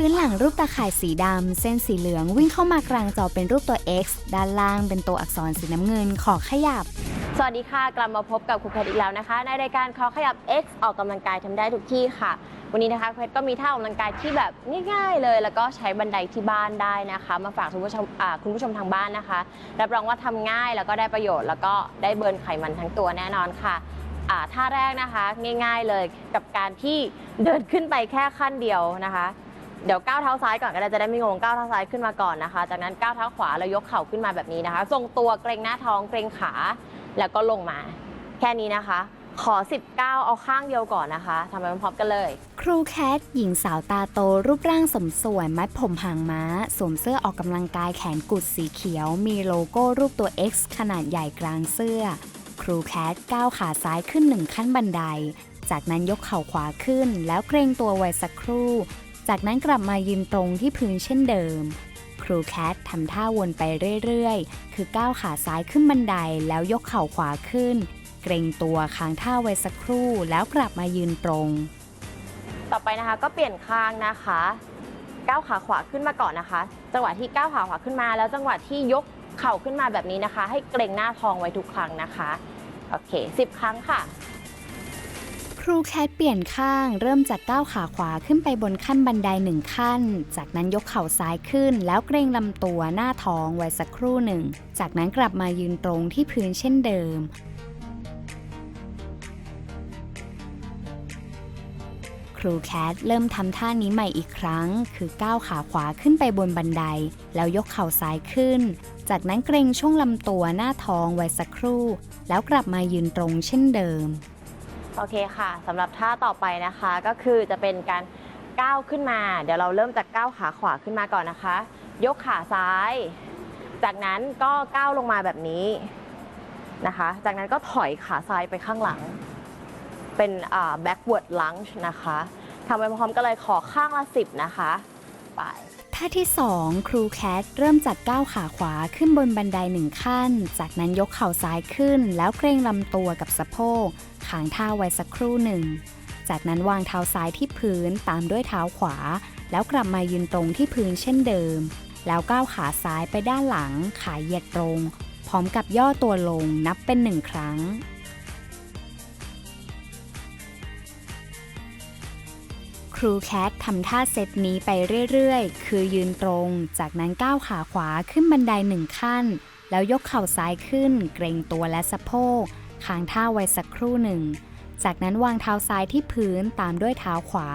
พื้นหลังรูปตาข่ายสีดำ เส้นสีเหลืองวิ่งเข้ามากลางจอเป็นรูปตัว X ด้านล่างเป็นตัวอักษรสีน้ำเงินขอขยับ สวัสดีค่ะ กลับมาพบกับครูเพชรอีกแล้วนะคะ ในรายการคอขยับ X ออกกำลังกายทำได้ทุกที่ค่ะ วันนี้นะคะเพชรก็มีท่าออกกำลังกายที่แบบง่ายๆเลย แล้วก็ใช้บันไดที่บ้านได้นะคะ มาฝากคุณผู้ชมอ่าคุณผู้ชมทางบ้านนะคะรับรองว่าทำง่ายแล้วก็ได้ประโยชน์ แล้วก็ได้เบิร์นไขมันทั้งตัวแน่นอนค่ะอ่าท่าแรกนะคะง่ายๆเลยกับการที่เดินขึ้นไปแค่ขั้นเดียวนะคะ เดี๋ยวก้าวเท้าซ้ายก่อนก็ได้จะได้ไม่งงก้าวเท้าซ้ายขึ้นมาก่อนนะคะ จากนั้นก้าวเท้าขวาแล้วยกเข่าขึ้นมาแบบนี้นะคะ ทรงตัวเกรงหน้าท้องเกรงขา แล้วก็ลงมา แค่นี้นะคะ ขอ 19 เอาข้างเดียวก่อนนะคะทำไปพร้อมกันเลย ครูแคทหญิงสาวตาโตรูปร่างสมส่วนมัดผมหางม้า สวมเสื้อออกกำลังกายแขนกุดสีเขียว มีโลโก้รูปตัว X ขนาดใหญ่กลางเสื้อ ครูแคทก้าวขาซ้ายขึ้นหนึ่งขั้นบันไดจากนั้นยกเข่าขวาขึ้นแล้วเกรงตัวไว้สักครู่ จากนั้นกลับมายืนตรงที่พื้นเช่นเดิม ครูแคททำท่าวนไปเรื่อยๆ คือก้าวขาซ้ายขึ้นบันไดแล้วยกเข่าขวาขึ้น เกรงตัวค้างท่าไว้สักครู่แล้วกลับมายืนตรง ต่อไปนะคะก็เปลี่ยนข้างนะคะ ก้าวขาขวาขึ้นมาก่อนนะคะ จังหวะที่ก้าวขาขวาขึ้นมา แล้วจังหวะที่ยกเข่าขึ้นมาแบบนี้นะคะ ให้เกรงหน้าท้องไว้ทุกครั้งนะคะ โอเค10ครั้งค่ะ ครูแคทเปลี่ยนข้างเริ่มจากก้าวขาขวาขึ้นไปบนขั้นบันไดหนึ่งขั้น จากนั้นยกเข่าซ้ายขึ้น แล้วเกรงลำตัวหน้าท้องไว้สักครู่หนึ่ง จากนั้นกลับมายืนตรงที่พื้นเช่นเดิม ครูแคทเริ่มทำท่านี้ใหม่อีกครั้ง คือก้าวขาขวาขึ้นไปบนบันได แล้วยกเข่าซ้ายขึ้น จากนั้นเกรงช่วงลำตัวหน้าท้องไว้สักครู่ แล้วกลับมายืนตรงเช่นเดิม โอเคค่ะสำหรับท่าต่อไปนะคะก็คือจะเป็นการก้าวขึ้นมา เดี๋ยวเราเริ่มจากก้าวขาขวาขึ้นมาก่อนนะคะ ยกขาซ้าย จากนั้นก็ก้าวลงมาแบบนี้นะคะ จากนั้นก็ถอยขาซ้ายไปข้างหลัง เป็นอ่า backward lunge นะคะทำไปพร้อมกันเลยขอข้างละ10นะคะ ไป ท่าที่ 2 ครูแคทเริ่มจากก้าวขาขวาขึ้นบนบันไดหนึ่งขั้น จากนั้นยกเข่าซ้ายขึ้น แล้วเกรงลำตัวกับสะโพกขางท่าไว้สักครู่หนึ่ง จากนั้นวางเท้าซ้ายที่พื้นตามด้วยเท้าขวา แล้วกลับมายืนตรงที่พื้นเช่นเดิม แล้วก้าวขาซ้ายไปด้านหลัง ขาเหยียดตรง พร้อมกับย่อตัวลงนับเป็นหนึ่งครั้ง รูแคททำท่าเซตนี้ไปเรื่อยๆ คือยืนตรง จากนั้นก้าวขาขวาขึ้นบันไดหนึ่งขั้น แล้วยกเข่าซ้ายขึ้น เกรงตัวและสะโพกค้างท่าไว้สักครู่หนึ่ง จากนั้นวางเท้าซ้ายที่พื้นตามด้วยเท้าขวา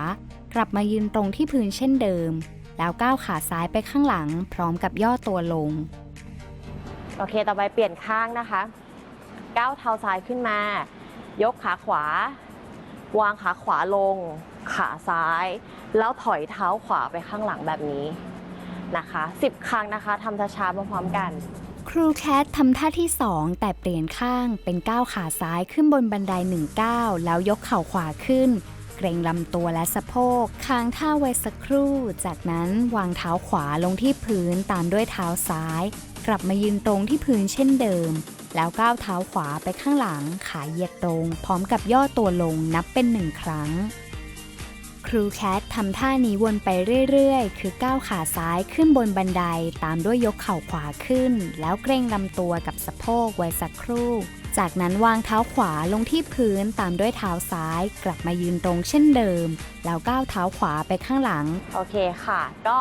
กลับมายืนตรงที่พื้นเช่นเดิม แล้วก้าวขาซ้ายไปข้างหลัง พร้อมกับย่อตัวลง โอเค ต่อไปเปลี่ยนข้างนะคะ ก้าวเท้าซ้ายขึ้นมา ยกขาขวา วางขาขวาลง ขาซ้าย แล้วถอยเท้าขวาไปข้างหลังแบบนี้นะคะ10 ครั้งนะคะทำช้าๆพร้อมๆกัน ครูแคททำท่าที่ 2 แต่เปลี่ยนข้างเป็นก้าวขาซ้ายขึ้นบนบันไดหนึ่งก้าวแล้วยกเข่าขวาขึ้น เกรงลำตัวและสะโพกค้างท่าไว้สักครู่ จากนั้นวางเท้าขวาลงที่พื้นตามด้วยเท้าซ้าย กลับมายืนตรงที่พื้นเช่นเดิม แล้วก้าวเท้าขวาไปข้างหลัง ขาเหยียดตรง พร้อมกับย่อตัวลงนับเป็นหนึ่งครั้ง ครูแคททำท่านี้วนไปเรื่อยๆ คือก้าวขาซ้ายขึ้นบนบันไดตามด้วยยกเข่าขวาขึ้น แล้วเกรงลำตัวกับสะโพกไว้สักครู่ จากนั้นวางเท้าขวาลงที่พื้นตามด้วยเท้าซ้าย กลับมายืนตรงเช่นเดิม แล้วก้าวเท้าขวาไปข้างหลัง โอเคค่ะ ก็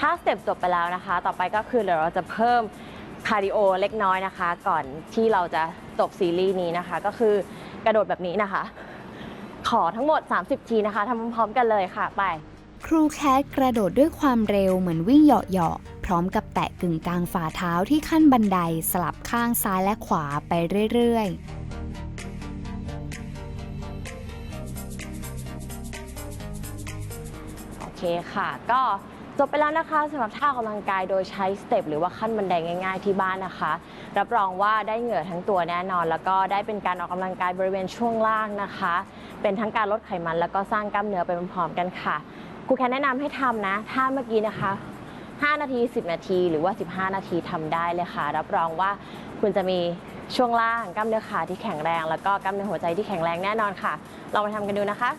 ถ้าสเต็ปจบไปแล้วนะคะ ต่อไปก็คือเดี๋ยวเราจะเพิ่มคาร์ดิโอเล็กน้อยนะคะ ก่อนที่เราจะจบซีรีส์นี้นะคะ ก็คือกระโดดแบบนี้นะคะ ขอทั้งหมด 30 ทีนะคะทำพร้อมๆกันเลยค่ะไป ครูแคทกระโดดด้วยความเร็วเหมือนวิ่งเหาะๆพร้อมกับแตะกึ่งกลางฝ่าเท้าที่ขั้นบันไดสลับข้างซ้ายและขวาไปเรื่อยๆโอเคค่ะ ก็ จบไปแล้วนะคะสำหรับท่าออกกำลังกายโดยใช้สเต็ปหรือว่าขั้นบันไดง่าย ๆ ที่บ้านนะคะ รับรองว่าได้เหงื่อทั้งตัวแน่นอน แล้วก็ได้เป็นการออกกำลังกายบริเวณช่วงล่างนะคะ เป็นทั้งการลดไขมัน แล้วก็สร้างกล้ามเนื้อไปพร้อมๆกันค่ะครูแคนแนะนำให้ทำนะท่าเมื่อกี้นะคะ 5 นาที 10 นาที หรือว่า 15 นาทีทำได้เลยค่ะ รับรองว่าคุณจะมีช่วงล่างกล้ามเนื้อขาที่แข็งแรง แล้วก็กล้ามเนื้อหัวใจที่แข็งแรงแน่นอนค่ะลองไปทำกันดูนะคะ